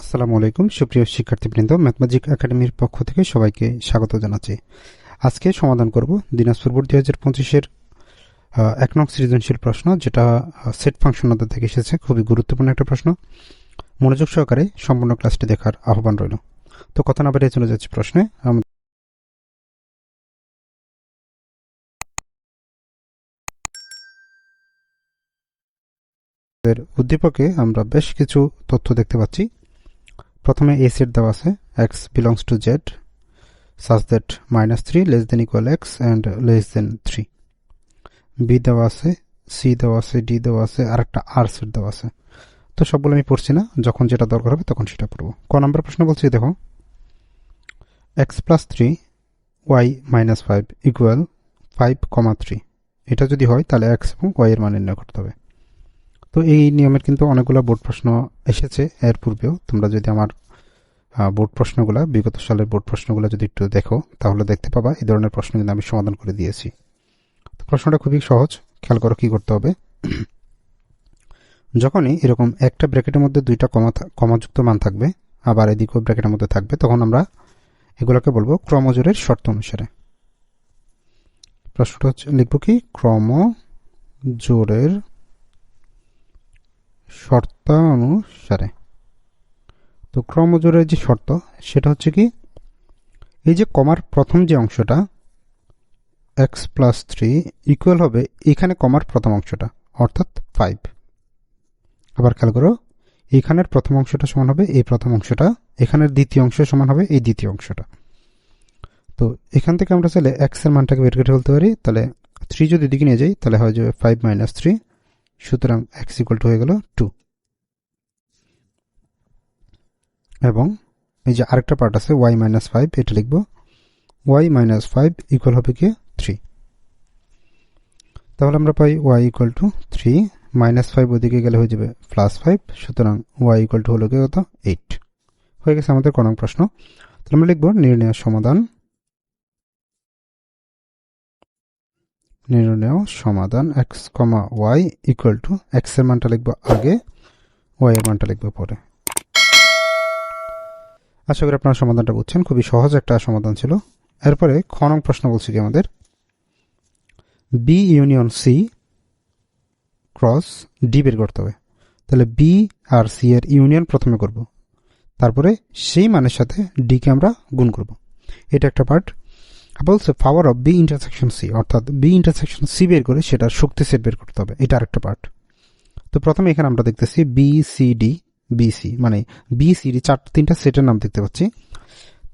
আসসালামু আলাইকুম। সুপ্রিয় শিক্ষার্থীবৃন্দ ম্যাথমেটিক একাডেমির পক্ষ থেকে সবাইকে স্বাগত জানাচ্ছি। আজকে সমাধান করব দিনাজপুর বোর্ড দুই হাজার পঁচিশের এক নং সৃজনশীল প্রশ্ন, যেটা সেট ফাংশন থেকে এসেছে। খুবই গুরুত্বপূর্ণ একটা প্রশ্ন। মনোযোগ সহকারে সম্পূর্ণ ক্লাসটি দেখার আহ্বান রইল। তো কথা না বেরিয়ে চলে যাচ্ছে প্রশ্নে। উদ্দীপকে আমরা বেশ কিছু তথ্য দেখতে পাচ্ছি। প্রথমে এ সেট দেওয়া আছে X belongs to Z such that minus three less than equal X and less than three B দেওয়া আছে সি দেওয়া আছে ডি দেওয়া আছে আর একটা আর সেট দেওয়া আছে। তো সবগুলো আমি পড়ছি না, যখন যেটা দরকার হবে তখন সেটা পড়ব। ক নম্বর প্রশ্ন বলছি, দেখো X plus three Y minus five equal five comma three এটা যদি হয়, তাহলে এক্স এবং ওয়াই এর মান নির্ণয় করতে হবে। তো এই নিয়মের কিন্তু অনেকগুলো বোর্ড প্রশ্ন এসেছে। এর পূর্বেও তোমরা যদি আমার বোর্ড প্রশ্নগুলো, বিগত সালের বোর্ড প্রশ্নগুলো যদি একটু দেখো, তাহলে দেখতে পাবা এই ধরনের প্রশ্ন কিন্তু আমি সমাধান করে দিয়েছি। তো প্রশ্নটা খুবই সহজ, খেয়াল করো কী করতে হবে। যখনই এরকম একটা ব্র্যাকেটের মধ্যে দুইটা কমা কমাযুক্ত মান থাকবে, আবার এদিকেও ব্র্যাকেটের মধ্যে থাকবে, তখন আমরা এগুলোকে বলব ক্রমজোরের শর্ত অনুসারে। প্রশ্নটা হচ্ছে, লিখব কি? ক্রম জোরের শর্তানুসারে। তো ক্রমজোরের যে শর্ত, সেটা হচ্ছে কি, এই যে কমার প্রথম যে অংশটা এক্স প্লাস থ্রি ইকুয়াল হবে এখানে কমার প্রথম অংশটা, অর্থাৎ ফাইভ আবার খেয়াল করো, এখানের প্রথম অংশটা সমান হবে, এই প্রথম অংশটা, এখানের দ্বিতীয় অংশ সমান হবে, এই দ্বিতীয় অংশটা। তো এখান থেকে আমরা চাইলে এক্সের মানটাকে বের করে ফেলতে পারি, তাহলে থ্রি যদি দিকে নিয়ে যাই, তাহলে হয়ে যাবে ফাইভ মাইনাস থ্রি সুতরাং এক্স ইকুয়াল টু হয়ে গেল টু এবং এই যে আরেকটা পার্ট আছে ওয়াই মাইনাস ফাইভ এটা লিখব। ওয়াই মাইনাস ফাইভ ইকুয়াল হবে কি থ্রি তাহলে আমরা পাই Y equal to three minus five ওদিকে গেলে হয়ে যাবে প্লাস ফাইভ সুতরাং ওয়াই ইকুয়াল টু হলো কত? এইট হয়ে গেছে আমাদের কনক প্রশ্ন। তাহলে আমরা লিখব নির্ণয় সমাধান। নির্ণয় সমাধান X comma Y equal to এক্সের মানটা লিখব আগে ওয়াই এর মানটা লিখব পরে। আশা করি আপনারা সমাধানটা বুঝছেন, খুবই সহজ একটা সমাধান ছিল। এরপরে খ নং প্রশ্ন বলছি কি আমাদের? B union C cross D বের করতে হবে। তাহলে বি আর সি এর ইউনিয়ন প্রথমে করব। তারপরে সেই মানের সাথে ডিকে আমরা গুণ করব। এটা একটা পার্ট বলছে power of B intersection C অর্থাৎ বি ইন্টারসেকশন সি বের করে সেটার শক্তি সেট বের করতে হবে। এটা আরেকটা পার্ট তো প্রথমে এখানে আমরা দেখতেছি B C D B C মানে বি সি ডি চার, তিনটা সেটের নাম দেখতে পাচ্ছি।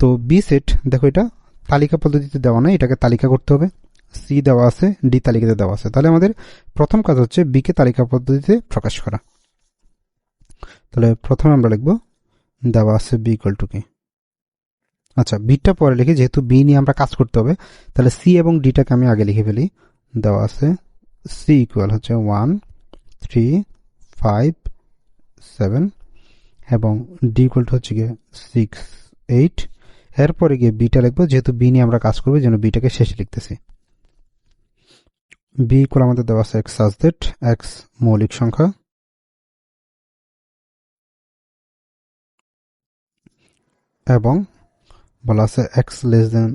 তো বি সেট দেখো এটা, তালিকা পদ্ধতিতে দেওয়া নয় এটাকে তালিকা করতে হবে। সি দেওয়া আছে ডি তালিকাতে দেওয়া আছে। তাহলে আমাদের প্রথম কাজ হচ্ছে বিকে তালিকা পদ্ধতিতে প্রকাশ করা। তাহলে প্রথমে আমরা লিখব, দেওয়া আছে বি ইকুয়াল টু কি আচ্ছা বিটা পরে লিখি, যেহেতু বি নিয়ে আমরা কাজ করতে হবে, তাহলে সি এবং ডিটাকে আমি আগে লিখে ফেলি। দেওয়া আছে সি ইকুয়াল হচ্ছে ওয়ান থ্রি ফাইভ সেভেন এবং ডি ইকুয়াল টু হচ্ছে গিয়ে সিক্স এইট এরপরে গিয়ে বিটা লিখব, যেহেতু বি নিয়ে আমরা কাজ করব যেন বিটাকে শেষে লিখতেছি। বি ইকুয়াল আমাদের দেওয়া আছে এক্স সাজদেট এক্স মৌলিক সংখ্যা। এবং বলা আছে এক্স লেস দেন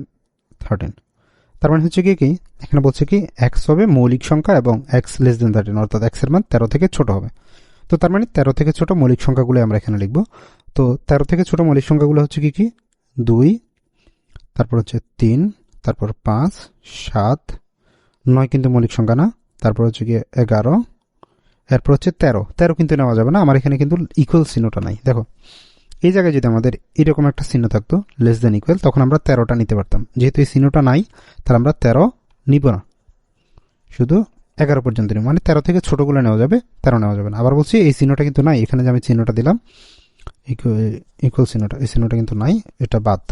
থার্টিন তার মানে হচ্ছে কি কি? এখানে বলছে কি এক্স হবে মৌলিক সংখ্যা এবং এক্স লেস দেন থার্টিন অর্থাৎ এক্সের মান তেরো থেকে ছোট হবে। তো তার মানে তেরো থেকে ছোট মৌলিক সংখ্যাগুলো আমরা এখানে লিখব। তো তেরো থেকে ছোট মৌলিক সংখ্যাগুলো হচ্ছে কি কি? দুই, তারপর হচ্ছে তিন, তারপর পাঁচ, সাত, নয় কিন্তু মৌলিক সংখ্যা না। তারপর হচ্ছে গিয়ে এগারো, এরপর হচ্ছে তেরো। তেরো কিন্তু নেওয়া যাবে না, আমার এখানে কিন্তু ইকুয়াল চিহ্নটা নাই। দেখো এই জায়গায় যদি আমাদের এরকম একটা চিহ্ন থাকতো লেস দেন ইকুয়াল তখন আমরা তেরোটা নিতে পারতাম। যেহেতু এই চিহ্নটা নাই, তাহলে আমরা তেরো নিব না। শুধু এগারো পর্যন্ত নিব। মানে তেরো থেকে ছোটোগুলো নেওয়া যাবে, তেরো নেওয়া যাবে না। আবার বলছি, এই চিহ্নটা কিন্তু নাই। এখানে যে আমি চিহ্নটা দিলাম ইকুয়াল চিহ্নটা, এই চিহ্নটা কিন্তু নাই, এটা বাদ।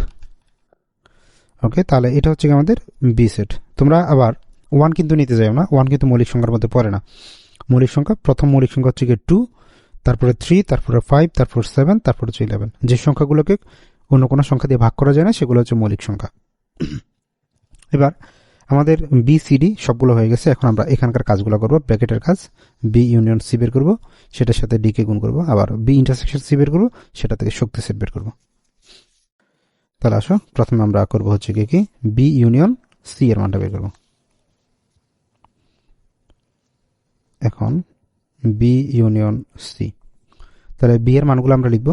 ওকে তাহলে এটা হচ্ছে আমাদের বি সেট তোমরা আবার ওয়ান কিন্তু নিতে যাও না। ওয়ান কিন্তু মৌলিক সংখ্যার মধ্যে পড়ে না। মৌলিক সংখ্যা, প্রথম মৌলিক সংখ্যা হচ্ছে গিয়ে টু তারপরে থ্রি তারপরে ফাইভ তারপর সেভেন তারপর হচ্ছে ইলেভেন যে সংখ্যাগুলোকে অন্য কোনো সংখ্যা দিয়ে ভাগ করা যায় না, সেগুলো হচ্ছে মৌলিক সংখ্যা। এবার আমাদের বি সিডি সবগুলো হয়ে গেছে। এখন আমরা এখানকার কাজগুলো করব, ব্র্যাকেটের কাজ। বি ইউনিয়ন সি বের করব, সেটার সাথে ডি কে গুণ করব। আবার বি ইন্টারসেকশন সি বের করব, সেটা থেকে শক্তি সেট বের করব। তাহলে আসো, প্রথমে আমরা করব হচ্ছে কি কি? বি ইউনিয়ন সি এর মানটা বের করব। এখন বি ইউনিয়ন সি তাহলে বি এর মানগুলো আমরা লিখব।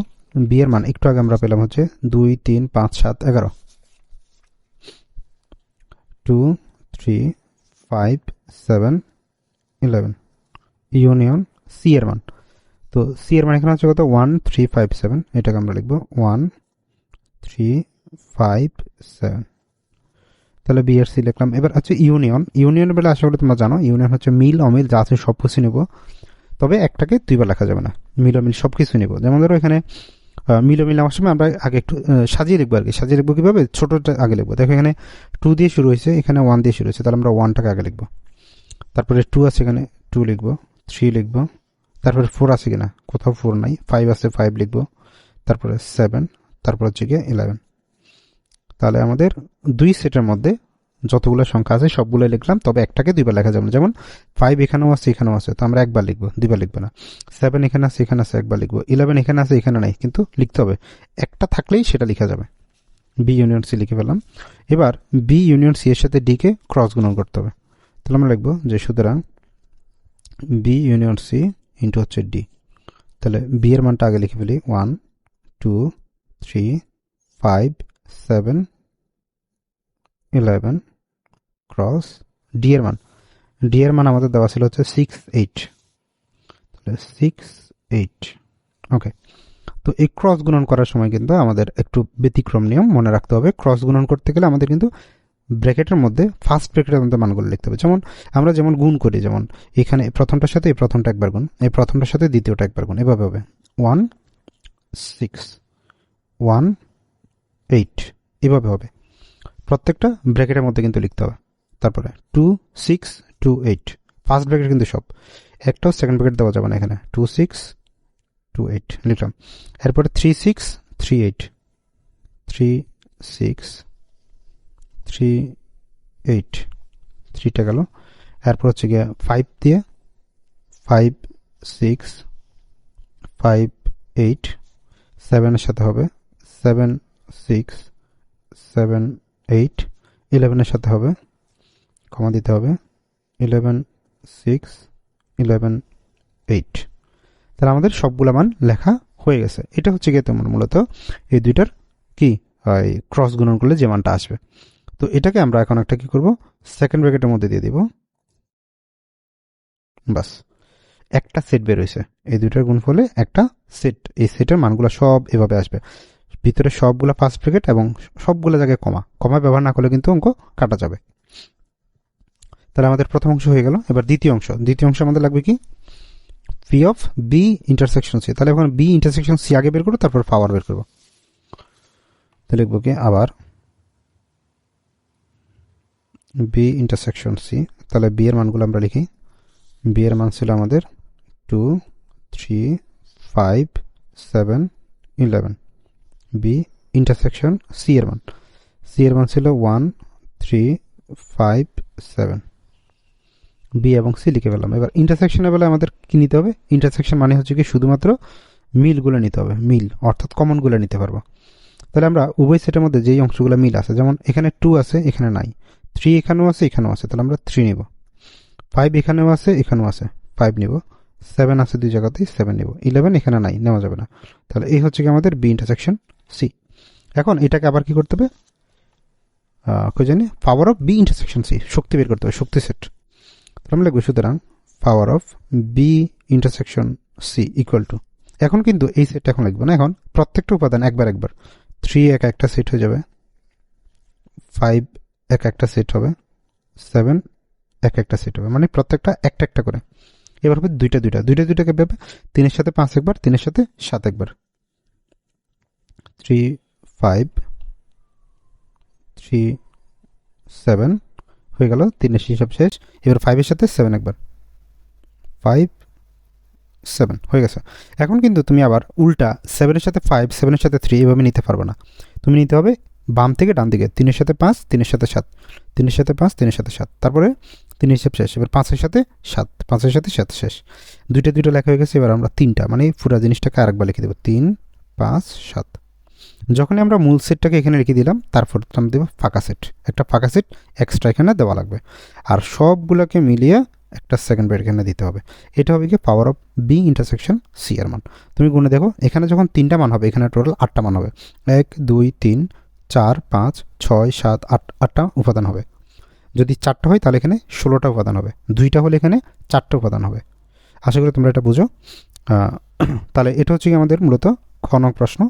বি এর মান একটু আগে আমরা পেলাম হচ্ছে দুই, তিন, পাঁচ, সাত, এগারো। Two three five seven eleven union C এর মান। তো সি এর মান এখানে হচ্ছে কত? ওয়ান থ্রি ফাইভ সেভেন এটাকে আমরা লিখব। ওয়ান থ্রি ফাইভ সেভেন তাহলে বি এর সি লিখলাম। এবার হচ্ছে ইউনিয়ন ইউনিয়ন বলে আশা করি তোমরা জানো। ইউনিয়ন হচ্ছে মিল, অমিল, যা আছে সব কিছু নেব। তবে একটাকে দুইবার লেখা যাবে না। মিলামিল সব কিছু নেব। যেমন ধরো এখানে আহ, মিল নেওয়ার সময় আমরা আগে একটু সাজিয়ে লিখব আর কি সাজিয়ে লিখব কীভাবে? ছোটোটা আগে লিখব। দেখো এখানে টু দিয়ে শুরু হয়েছে এখানে ওয়ান দিয়ে শুরু হয়েছে। তাহলে আমরা ওয়ানটাকে আগে লিখব। তারপরে টু আছে এখানে টু লিখব থ্রি লিখব। তারপরে ফোর আছে কিনা? কোথাও ফোর নাই। ফাইভ আছে ফাইভ লিখব। তারপরে সেভেন তারপর হচ্ছে গিয়ে ইলেভেন তাহলে আমাদের দুই সেটের মধ্যে যতগুলো সংখ্যা আছে, সবগুলো লিখলাম, তবে একটাকে দুইবার লেখা যাবে যেমন ফাইভ এখানেও আছে এখানেও আছে, তো আমরা একবার লিখব, দুইবার লিখব না। সেভেন এখানে আছে এখানে আছে, একবার লিখব। ইলেভেন এখানে আছে, এখানে নাই, কিন্তু লিখতে হবে। একটা থাকলেই সেটা লেখা যাবে। বি ইউনিয়ন সি লিখে ফেলাম এবার বি ইউনিয়ন সি এর সাথে ডি কে ক্রস গুণন করতে হবে। তাহলে আমরা লিখব যে সুতরাং বি ইউনিয়ন সি ইন্টু হচ্ছে ডি তাহলে বি এর মানটা আগে লিখে ফেলি। One two three five seven eleven cross D এর মান। ডি এর মান আমাদের দেওয়া ছিল হচ্ছে সিক্স এইট তাহলে সিক্স এইট ওকে তো এই ক্রস গুণন করার সময় কিন্তু আমাদের একটু ব্যতিক্রম নিয়ম মনে রাখতে হবে। ক্রস গুণন করতে গেলে আমাদের কিন্তু ব্র্যাকেটের মধ্যে ফার্স্ট ব্র্যাকেটের মধ্যে মানগুলো লিখতে হবে। যেমন আমরা যেমন গুণ করি, যেমন এখানে প্রথমটার সাথে এই প্রথমটা একবার গুণ, এই প্রথমটার সাথে দ্বিতীয়টা একবার গুণ, এভাবে হবে। ওয়ান সিক্স ওয়ান এইট এভাবে হবে। প্রত্যেকটা ব্র্যাকেটের মধ্যে কিন্তু লিখতে হবে। তারপরে two six two eight. First bracket কিন্তু সব। একটাও সেকেন্ড ব্র্যাকেট দেওয়া যাবে না এখানে। টু সিক্স টু এইট লিখলাম। এরপরে three six three eight. Three six three eight. থ্রিটা গেল। এরপর হচ্ছে গিয়ে ফাইভ দিয়ে ফাইভ সিক্স ফাইভ এইট। সেভেনের সাথে হবে। সেভেন সিক্স সেভেন এইট ইলেভেনের সাথে হবে। কমা দিতে হবে। ইলেভেন সিক্স ইলেভেন এইট তাহলে আমাদের সবগুলো মান লেখা হয়ে গেছে। এটা হচ্ছে গিয়ে তোমার মূলত এই দুইটার কি? ক্রস গুণন করলে যে মানটা আসবে। তো এটাকে আমরা এখন একটা কি করব? সেকেন্ড ব্র্যাকেটের মধ্যে দিয়ে দিব। বাস। একটা সেট বের এই দুইটার গুণফলে একটা সেট এই সেটের মানগুলো সব এভাবে আসবে। ভিতরে সবগুলো ফার্স্ট ব্র্যাকেট এবং সবগুলো জায়গায় কমা কমা ব্যবহার না করলে কিন্তু অঙ্ক কাটা যাবে। তাহলে আমাদের প্রথম অংশ হয়ে গেল। এবার দ্বিতীয় অংশ। দ্বিতীয় অংশ আমাদের লাগবে কি? P of B intersection C তাহলে এখন বি ইন্টারসেকশন সি আগে বের করব, তারপর পাওয়ার বের করব। তাহলে লিখব কি? আবার বি ইন্টারসেকশন সি তাহলে বি এর মানগুলো আমরা লিখি। বি এর মান ছিল আমাদের two three five seven eleven B intersection C এর মান। সি এর মান ছিল one three five seven B এবং সি লিখে ফেললাম। এবার ইন্টারসেকশনের বেলায় আমাদের কি নিতে হবে? ইন্টারসেকশন মানে হচ্ছে কি শুধুমাত্র মিলগুলো নিতে হবে। মিল, অর্থাৎ কমনগুলো নিতে পারব। তাহলে আমরা উভয় সেটের মধ্যে যেই অংশগুলো মিল আছে, যেমন এখানে টু আছে, এখানে নাই। থ্রি এখানেও আছে এখানেও আছে। তাহলে আমরা থ্রি নিব। ফাইভ এখানেও আছে এখানেও আছে। ফাইভ নিব। সেভেন আছে দুই জায়গাতেই সেভেন নিব। ইলেভেন এখানে নাই, নেওয়া যাবে না। তাহলে এই হচ্ছে কি আমাদের বি ইন্টারসেকশন সি। এখন এটাকে আবার কি করতে হবে? জানি? Power of B intersection C শক্তি বের করতে হবে, শক্তি সেট তাহলে আমরা লিখব, সুতরাং power of B intersection C equal to এখন কিন্তু এই সেটটা এখন লিখব না, এখন প্রত্যেকটা উপাদান একবার একবার। থ্রি এক একটা সেট হয়ে যাবে ফাইভ এক একটা সেট হবে সেভেন এক একটা সেট হবে মানে প্রত্যেকটা একটা একটা করে। এবার হবে দুইটা দুইটা। দুইটা দুইটাকে ভেবে তিনের সাথে পাঁচ একবার, তিনের সাথে সাত একবার। থ্রি ফাইভ থ্রি সেভেন হয়ে গেল, তিনের হিসাব শেষ। এবার ফাইভের সাথে সেভেন একবার। ফাইভ সেভেন হয়ে গেছে। এখন কিন্তু তুমি আবার উল্টা সেভেনের সাথে ফাইভ সেভেনের সাথে থ্রি এভাবে নিতে পারবে না। তুমি নিতে হবে বাম থেকে ডান দিকে, তিনের সাথে পাঁচ, তিনের সাথে সাত। তিনের সাথে পাঁচ, তিনের সাথে সাত। তারপরে তিন হিসেব শেষ। এবার পাঁচের সাথে সাত। পাঁচের সাথে সাত শেষ। দুইটা দুইটা লেখা হয়ে গেছে, এবার আমরা তিনটা মানে পুরো জিনিসটাকে আরেকবার লিখে দেবো। তিন, পাঁচ, সাত। যখনই আমরা মূল সেটটাকে এখানে রেখে দিলাম, তারপর আমরা দেবো ফাঁকা সেট। একটা ফাঁকা সেট এক্সট্রা এখানে দেওয়া লাগবে। আর সবগুলোকে মিলিয়ে একটা সেকেন্ড বেড এখানে দিতে হবে। এটা হবে কি power of B intersection C এর মান। তুমি গুণে দেখো, এখানে যখন তিনটা মান হবে, এখানে টোটাল আটটা মান হবে। এক, দুই, তিন, চার, পাঁচ, ছয়, সাত, আট, আটটা উপাদান হবে। যদি চারটা হয়, তাহলে এখানে ষোলোটা উপাদান হবে। দুইটা হলে এখানে চারটা উপাদান হবে। আশা করি তোমরা এটা বুঝো। তাহলে এটা হচ্ছে কি আমাদের মূলত খ নং প্রশ্ন।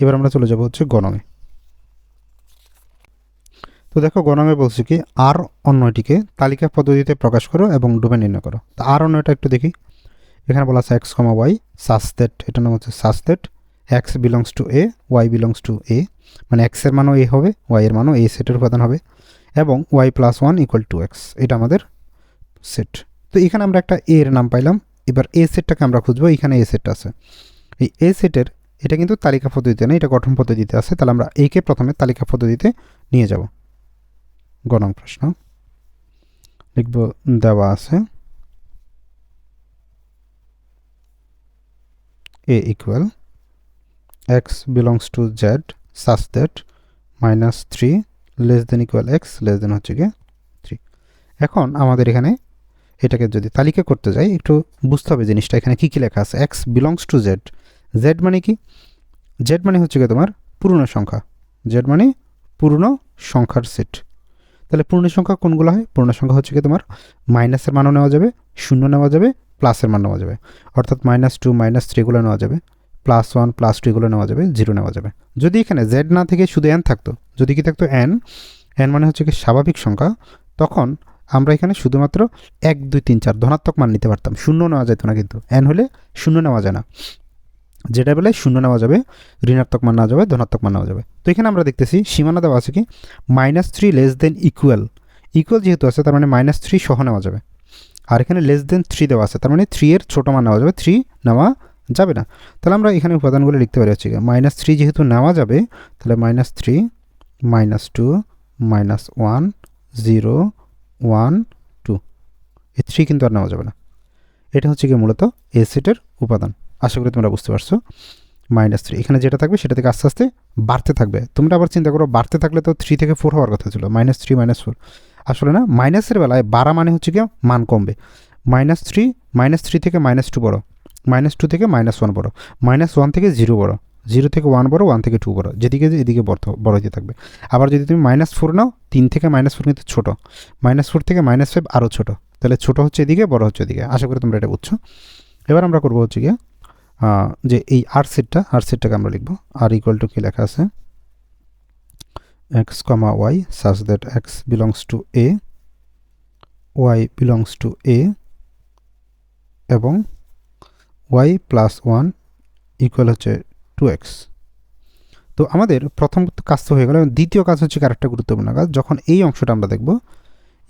এবার আমরা চলে যাব হচ্ছে গণমে। তো দেখো গণমে বলছি কি, আর অন্যটিকে তালিকা পদ্ধতিতে প্রকাশ করো এবং ডোমেন নির্ণয় করো। তো আর অন্যটা একটু দেখি। এখানে বলা আছে এক্স কমা ওয়াই সাসদেট এটার নাম হচ্ছে such that X belongs to A, Y belongs to A মানে এক্সের মানও এ হবে, ওয়াই এর মানও এ সেটের উপাদান হবে, এবং Y plus one equal to X, এটা আমাদের সেট। তো এখানে আমরা একটা এ এর নাম পাইলাম, এবার এ সেটটাকে আমরা খুঁজবো, এখানে এ সেটটা আছে। এই এ সেটের এটা কিন্তু তালিকা পদ্ধতিতে না এটা গঠন পদ্ধতিতে আছে, তাহলে আমরা একে প্রথমে তালিকা পদ্ধতিতে নিয়ে যাব। গণং প্রশ্ন। লিখব, দেওয়া আছে। A equal X belongs to Z such that minus three less than equal X less than হচ্ছে গিয়ে থ্রি এখন আমাদের এখানে এটাকে যদি তালিকা করতে যাই, একটু বুঝতে হবে জিনিসটা, এখানে কী কী লেখা আছে? X belongs to Z Z মানে কি? জেড মানে হচ্ছে গিয়ে তোমার পূর্ণ সংখ্যা। জেড মানে পূর্ণ সংখ্যার সেট তাহলে পূর্ণ সংখ্যা কোনগুলো হয়? পূর্ণ সংখ্যা হচ্ছে কি তোমার মাইনাসের মানও নেওয়া যাবে, শূন্য নেওয়া যাবে, প্লাসের মান নেওয়া যাবে। অর্থাৎ মাইনাস টু মাইনাস থ্রিগুলো নেওয়া যাবে প্লাস ওয়ান প্লাস টু এগুলো নেওয়া যাবে জিরো নেওয়া যাবে। যদি এখানে জেড না থেকে শুধু এন থাকতো, যদি কি থাকতো এন এন মানে হচ্ছে কি স্বাভাবিক সংখ্যা, তখন আমরা এখানে শুধুমাত্র এক, দুই, তিন, চার ধনাত্মক মান নিতে পারতাম। শূন্য নেওয়া যেত না কিন্তু এন হলে শূন্য নেওয়া যায় না। যেটা বেলায় শূন্য নেওয়া যাবে, ঋণাত্মক মান নেওয়া যাবে, ধনাত্মক মান নেওয়া যাবে। তো এখানে আমরা দেখতেছি সীমানা দেওয়া আছে কি? Minus three less than equal equal যেহেতু আছে, তার মানে মাইনাস থ্রি সহ নেওয়া যাবে। আর এখানে লেস দেন থ্রি দেওয়া আছে, তার মানে থ্রি এর ছোটো মান নেওয়া যাবে থ্রি নেওয়া যাবে না। তাহলে আমরা এখানে উপাদানগুলো লিখতে পারি হচ্ছে মাইনাস থ্রি যেহেতু নেওয়া যাবে, তাহলে minus three minus two minus one zero one two এই থ্রি কিন্তু আর নেওয়া যাবে না। এটা হচ্ছে কি মূলত এ সেটের উপাদান। আশা করি তোমরা বুঝতে পারছ। মাইনাস থ্রি এখানে যেটা থাকবে সেটা থেকে আস্তে আস্তে বাড়তে থাকবে। তোমরা আবার চিন্তা করো, বাড়তে থাকলে তো থ্রি থেকে ফোর হওয়ার কথা ছিল। মাইনাস থ্রি মাইনাস ফোর আসলে না, মাইনাসের বেলায় বাড়া মানে হচ্ছে কি মান কমবে। মাইনাস থ্রি মাইনাস থ্রি থেকে মাইনাস টু বড়ো। মাইনাস টু থেকে মাইনাস ওয়ান বড়ো। মাইনাস ওয়ান থেকে জিরো বড়ো। জিরো থেকে ওয়ান বড়ো ওয়ান থেকে টু বড়ো। যেদিকে এদিকে বড় বড় হতে থাকবে। আবার যদি তুমি মাইনাস ফোর নাও, তিন থেকে মাইনাস ফোর কিন্তু ছোটো। মাইনাস ফোর থেকে মাইনাস ফাইভ আরও ছোটো। তাহলে ছোটো হচ্ছে এদিকে, বড় হচ্ছে এদিকে। আশা করি তোমরা এটা বুঝছ। এবার আমরা করব হচ্ছে গিয়ে যে এই আর সেটটা আর সেটটাকে আমরা লিখব। আর ইকুয়াল টু কি লেখা আছে? X comma Y such that X belongs to A Y belongs to A এবং ওয়াই প্লাস ওয়ান ইকুয়াল হচ্ছে টু এক্স তো আমাদের প্রথম কাজ তো হয়ে গেল দ্বিতীয় কাজ হচ্ছে আরেকটা গুরুত্বপূর্ণ কাজ, যখন এই অংশটা আমরা দেখব,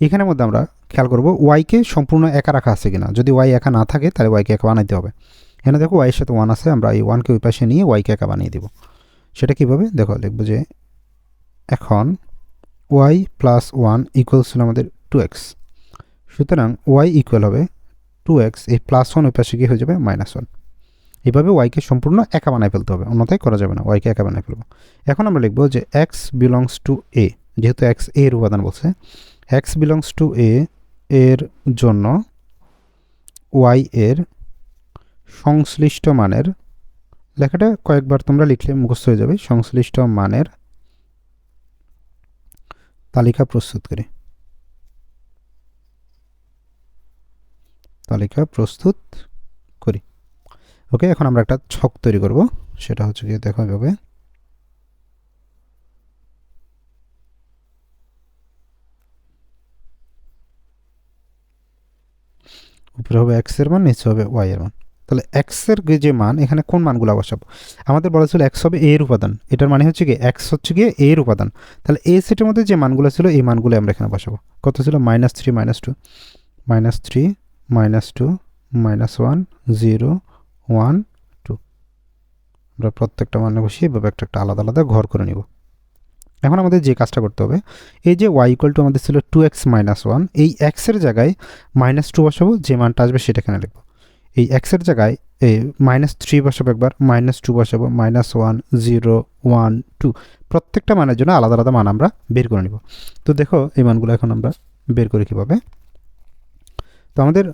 এখানের মধ্যে আমরা খেয়াল করব ওয়াইকে সম্পূর্ণ একা রাখা আছে কিনা। যদি ওয়াই একা না থাকে, তাহলে ওয়াইকে একা বানাইতে হবে। এখানে দেখো ওয়াইয়ের সাথে ওয়ান আছে, আমরা এই ওয়ানকে ওই পাশে নিয়ে ওয়াইকে একা বানিয়ে দেব। সেটা কীভাবে? দেখো লিখব যে এখন ওয়াই প্লাস ওয়ান ইকুয়ালস হলো আমাদের টু এক্স সুতরাং ওয়াই ইকুয়াল হবে টু এক্স এই প্লাস ওয়ান ওই পাশে গিয়ে হয়ে যাবে মাইনাস ওয়ান এভাবে ওয়াইকে সম্পূর্ণ একা বানায় ফেলতে হবে, অন্যথায় করা যাবে না ওয়াইকে একা বানায় ফেলব। এখন আমরা লিখব যে এক্স বিলংস টু এ যেহেতু এক্স এ এর উপাদান বলছে এক্স বিলংস টু এ এর জন্য ওয়াই এর সংশ্লিষ্ট মানের, লেখাটা কয়েকবার তোমরা লিখলে মুখস্থ হয়ে যাবে, সংশ্লিষ্ট মানের তালিকা প্রস্তুত করি। তালিকা প্রস্তুত করি। ওকে, এখন আমরা একটা ছক তৈরি করব, সেটা হচ্ছে গিয়ে দেখা যাবে উপরে হবে এক্সের মান, নিচে হবে ওয়াই এর মান। তাহলে এক্সের যে মান, এখানে কোন মানগুলো বসাবো আমাদের বলা ছিল এক্স হবে এর উপাদান। এটার মানে হচ্ছে কি এক্স হচ্ছে গিয়ে এর উপাদান। তাহলে এ সেটের মধ্যে যে মানগুলো ছিল, এই মানগুলো আমরা এখানে বসাবো। কত ছিল? Minus three minus two minus three minus two minus one zero one two আমরা প্রত্যেকটা মানে বসিয়ে এভাবে একটা একটা আলাদা আলাদা ঘর করে নিব। এখন আমাদের যে কাজটা করতে হবে, এই যে ওয়াই ইকুয়াল টু আমাদের ছিল টু এক্স মাইনাস ওয়ান এই এক্সের জায়গায় মাইনাস টু বসাবো, যে মানটা আসবে সেটা এখানে লিখব। এই এক্সের জায়গায় এই মাইনাস থ্রি বসাবো একবার মাইনাস টু বসাবো minus one zero one two প্রত্যেকটা মানের জন্য আলাদা আলাদা মান আমরা বের করে নিব। তো দেখো এই মানগুলো এখন আমরা বের করি কীভাবে? তো আমাদের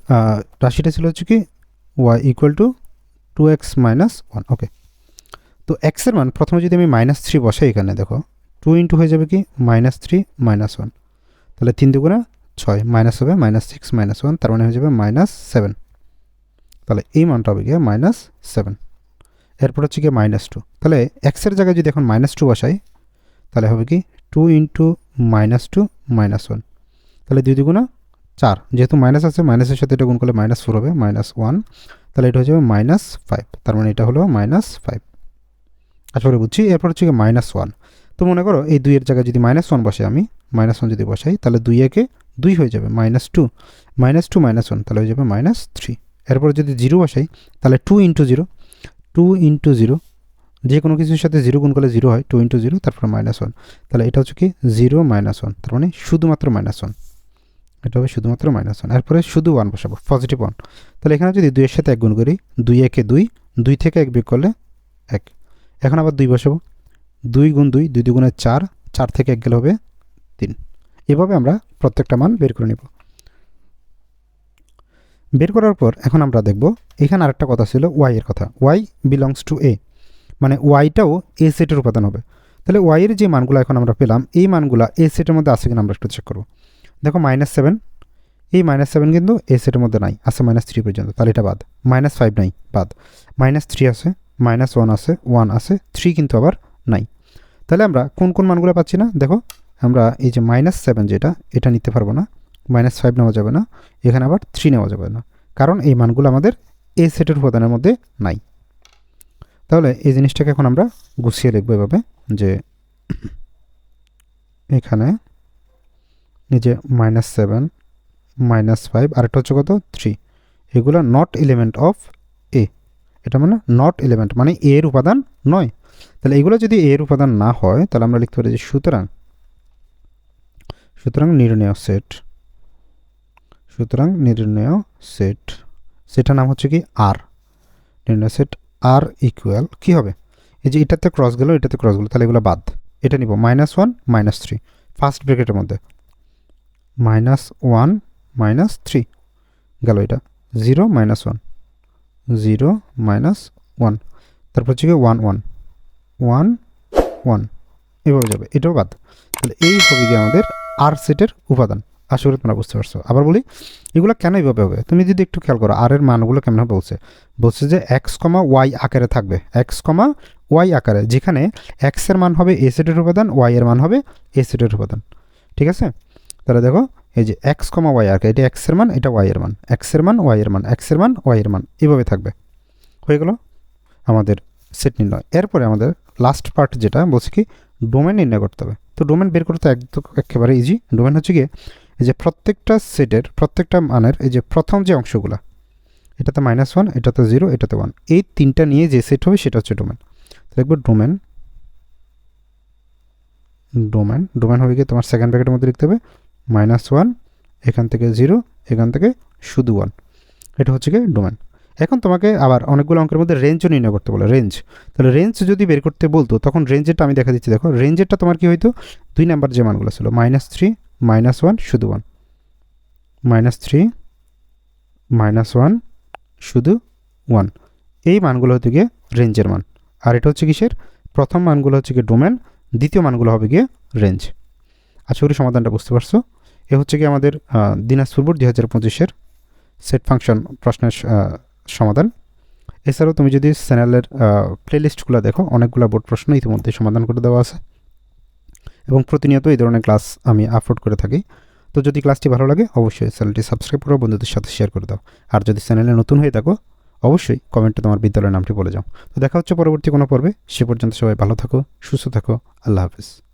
রাশিটা ছিল হচ্ছে কি Y equal to two X minus one okay তো এক্সের মান প্রথমে যদি আমি মাইনাস থ্রি বসাই এখানে, দেখো টু ইন্টু হয়ে যাবে কি মাইনাস থ্রি মাইনাস ওয়ান তাহলে তিন দুগুণা ছয় মাইনাস হবে মাইনাস সিক্স মাইনাস ওয়ান তার মানে হয়ে যাবে মাইনাস সেভেন তাহলে এই মানটা হবে গিয়ে মাইনাস সেভেন এরপর হচ্ছে গিয়ে মাইনাস টু তাহলে এক্সের জায়গায় যদি এখন মাইনাস টু বসাই, তাহলে হবে কি two into minus two minus one তাহলে দুই দুগুণা চার। যেহেতু মাইনাস আছে মাইনাসের সাথে এটা গুণ করলে মাইনাস ফোর হবে মাইনাস ওয়ান তাহলে এটা হয়ে যাবে মাইনাস ফাইভ তার মানে এটা হলো মাইনাস ফাইভ আশা করি বুঝছি। এরপর হচ্ছে গিয়ে মাইনাস ওয়ান তো মনে করো এই দুইয়ের জায়গায় যদি মাইনাস ওয়ান বসে আমি মাইনাস ওয়ান যদি বসাই, তাহলে দুই একে দুই হয়ে যাবে। Minus two minus two minus one তাহলে হয়ে যাবে মাইনাস থ্রি এরপর যদি জিরো বসাই তাহলে two into zero two into zero যে কোনো কিছুর সাথে জিরো গুণ করলে জিরো হয় টু ইন্টু জিরো তারপর মাইনাস ওয়ান তাহলে এটা হচ্ছে কি জিরো মাইনাস ওয়ান তার মানে শুধুমাত্র মাইনাস ওয়ান এটা হবে শুধুমাত্র মাইনাস ওয়ান এরপরে শুধু ওয়ান বসাবো পজিটিভ ওয়ান তাহলে এখানে যদি দুইয়ের সাথে এক গুণ করি, দুই একে দুই দুই থেকে এক বিয়োগ করলে এক। এখন আবার দুই বসাবো, দুই গুণ দুই দুই দুগুণে চার চার থেকে এক গেলে হবে তিন। এভাবে আমরা প্রত্যেকটা মান বের করে নেব। বের করার পর এখন আমরা দেখব, এখানে আরেকটা কথা ছিল ওয়াই এর কথা। ওয়াই বিলংস টু এ মানে ওয়াইটাও এ সেটের উপাদান হবে। তাহলে ওয়াইয়ের যে মানগুলো এখন আমরা পেলাম, এই মানগুলো এ সেটের মধ্যে আছে কিনা আমরা একটু চেক করব। দেখো মাইনাস সেভেন এই মাইনাস সেভেন কিন্তু এ সেটের মধ্যে নাই, আছে মাইনাস থ্রি পর্যন্ত, তাহলে এটা বাদ। মাইনাস ফাইভ নাই, বাদ। মাইনাস থ্রি আছে মাইনাস ওয়ান আছে ওয়ান আছে থ্রি কিন্তু আবার নাই। তাহলে আমরা কোন কোন মানগুলো পাচ্ছি না? দেখো, আমরা এই যে মাইনাস সেভেন যেটা, এটা নিতে পারব না। মাইনাস ফাইভ নেওয়া যাবে না, এখানে আবার থ্রি নেওয়া যাবে না। কারণ এই মানগুলো আমাদের এ সেটের উপাদানের মধ্যে নাই। তাহলে এই জিনিসটাকে এখন আমরা গুছিয়ে লিখব এভাবে যে এখানে এই যে মাইনাস সেভেন মাইনাস ফাইভ আরেকটা হচ্ছে কত? থ্রি এগুলো নট এলিমেন্ট অফ এ এটা মানে নট এলিমেন্ট মানে এ এর উপাদান নয়। তাহলে এগুলো যদি এ এর উপাদান না হয়, তাহলে আমরা লিখতে পারি যে সুতরাং সুতরাং নির্ণয় সেট সুতরাং নির্ণয় সেট সেটার নাম হচ্ছে কি আর নির্ণয় সেট আর ইকুয়াল কী হবে? এই যে এটাতে ক্রস গেল, এটাতে ক্রস গেল, তাহলে এগুলো বাদ। এটা নিব minus one minus three first ব্রেকেটের মধ্যে। মাইনাস ওয়ান মাইনাস থ্রি গেল এটা। Zero minus one zero minus one তারপর হচ্ছে কি ওয়ান ওয়ান ওয়ান ওয়ান এভাবে যাবে, এটাও বাদ। তাহলে এই হবে গিয়ে আমাদের আর সেটের উপাদান। আশা করি তোমরা বুঝতে পারছ। আবার বলি, এগুলো কেন এইভাবে হবে? তুমি যদি একটু খেয়াল করো আর এর মানগুলো কেমন বলছে? বলছে যে এক্স কমা ওয়াই আকারে থাকবে। এক্স কমা ওয়াই আকারে, যেখানে এক্সের মান হবে এ সেটের উপাদান ওয়াই এর মান হবে এ সেটের উপাদান। ঠিক আছে? তাহলে দেখো, এই যে এক্স কমা ওয়াই আকারে এটা এক্সের মান, এটা ওয়াই এর মান। এক্সের মান ওয়াই এর মান। এক্সের মান ওয়াই এর মান। এভাবে থাকবে। হয়ে গেল আমাদের সেট নির্ণয়। এরপরে আমাদের লাস্ট পার্ট যেটা, বলছে কি ডোমেন নির্ণয় করতে হবে। তো ডোমেন বের করতে একদম একেবারে ইজি ডোমেন হচ্ছে গিয়ে এই যে প্রত্যেকটা সেটের, প্রত্যেকটা মানের এই যে প্রথম যে অংশগুলো, এটাতে মাইনাস ওয়ান এটাতে জিরো এটাতে ওয়ান এই তিনটা নিয়ে যে সেট হবে সেটা হচ্ছে ডোমেন দেখব ডোমেন ডোমেন ডোমেন হবে গিয়ে তোমার সেকেন্ড ব্র্যাকেটের মধ্যে লিখতে হবে মাইনাস ওয়ান এখান থেকে জিরো এখান থেকে শুধু ওয়ান এটা হচ্ছে গিয়ে ডোমেন এখন তোমাকে আবার অনেকগুলো অঙ্কের মধ্যে রেঞ্জও নির্ণয় করতে বলে রেঞ্জ তাহলে রেঞ্জ যদি বের করতে বলতো, তখন রেঞ্জেরটা আমি দেখা দিচ্ছি, দেখো রেঞ্জেরটা তোমার কি হইতো? দুই নাম্বার যে মানগুলো ছিল মাইনাস থ্রি মাইনাস ওয়ান শুধু one minus three minus one শুধু ওয়ান এই মানগুলো হতে গিয়ে রেঞ্জের মান। আর এটা হচ্ছে কিসের? প্রথম মানগুলো হচ্ছে গিয়ে ডোমেন দ্বিতীয় মানগুলো হবে গিয়ে রেঞ্জ আশা করি সমাধানটা বুঝতে পারছ। এ হচ্ছে কি আমাদের দিনাজপুর দুই হাজার পঁচিশের সেট ফাংশন প্রশ্নের সমাধান। এছাড়াও তুমি যদি চ্যানেলের প্লেলিস্টগুলো দেখো, অনেকগুলো বোর্ড প্রশ্ন ইতিমধ্যে সমাধান করে দেওয়া আছে। এবং প্রতিনিয়ত এই ধরনের ক্লাস আমি আপলোড করে থাকি। তো যদি ক্লাসটি ভালো লাগে, অবশ্যই চ্যানেলটি সাবস্ক্রাইব করো বন্ধুদের সাথে শেয়ার করে দাও। আর যদি চ্যানেলে নতুন হয়ে থাকো, অবশ্যই কমেন্টে তোমার বিদ্যালয়ের নামটি বলে যাও। তো দেখা হচ্ছে পরবর্তী কোনো পর্বে। সে পর্যন্ত সবাই ভালো থাকো, সুস্থ থাকো। আল্লাহ হাফিজ।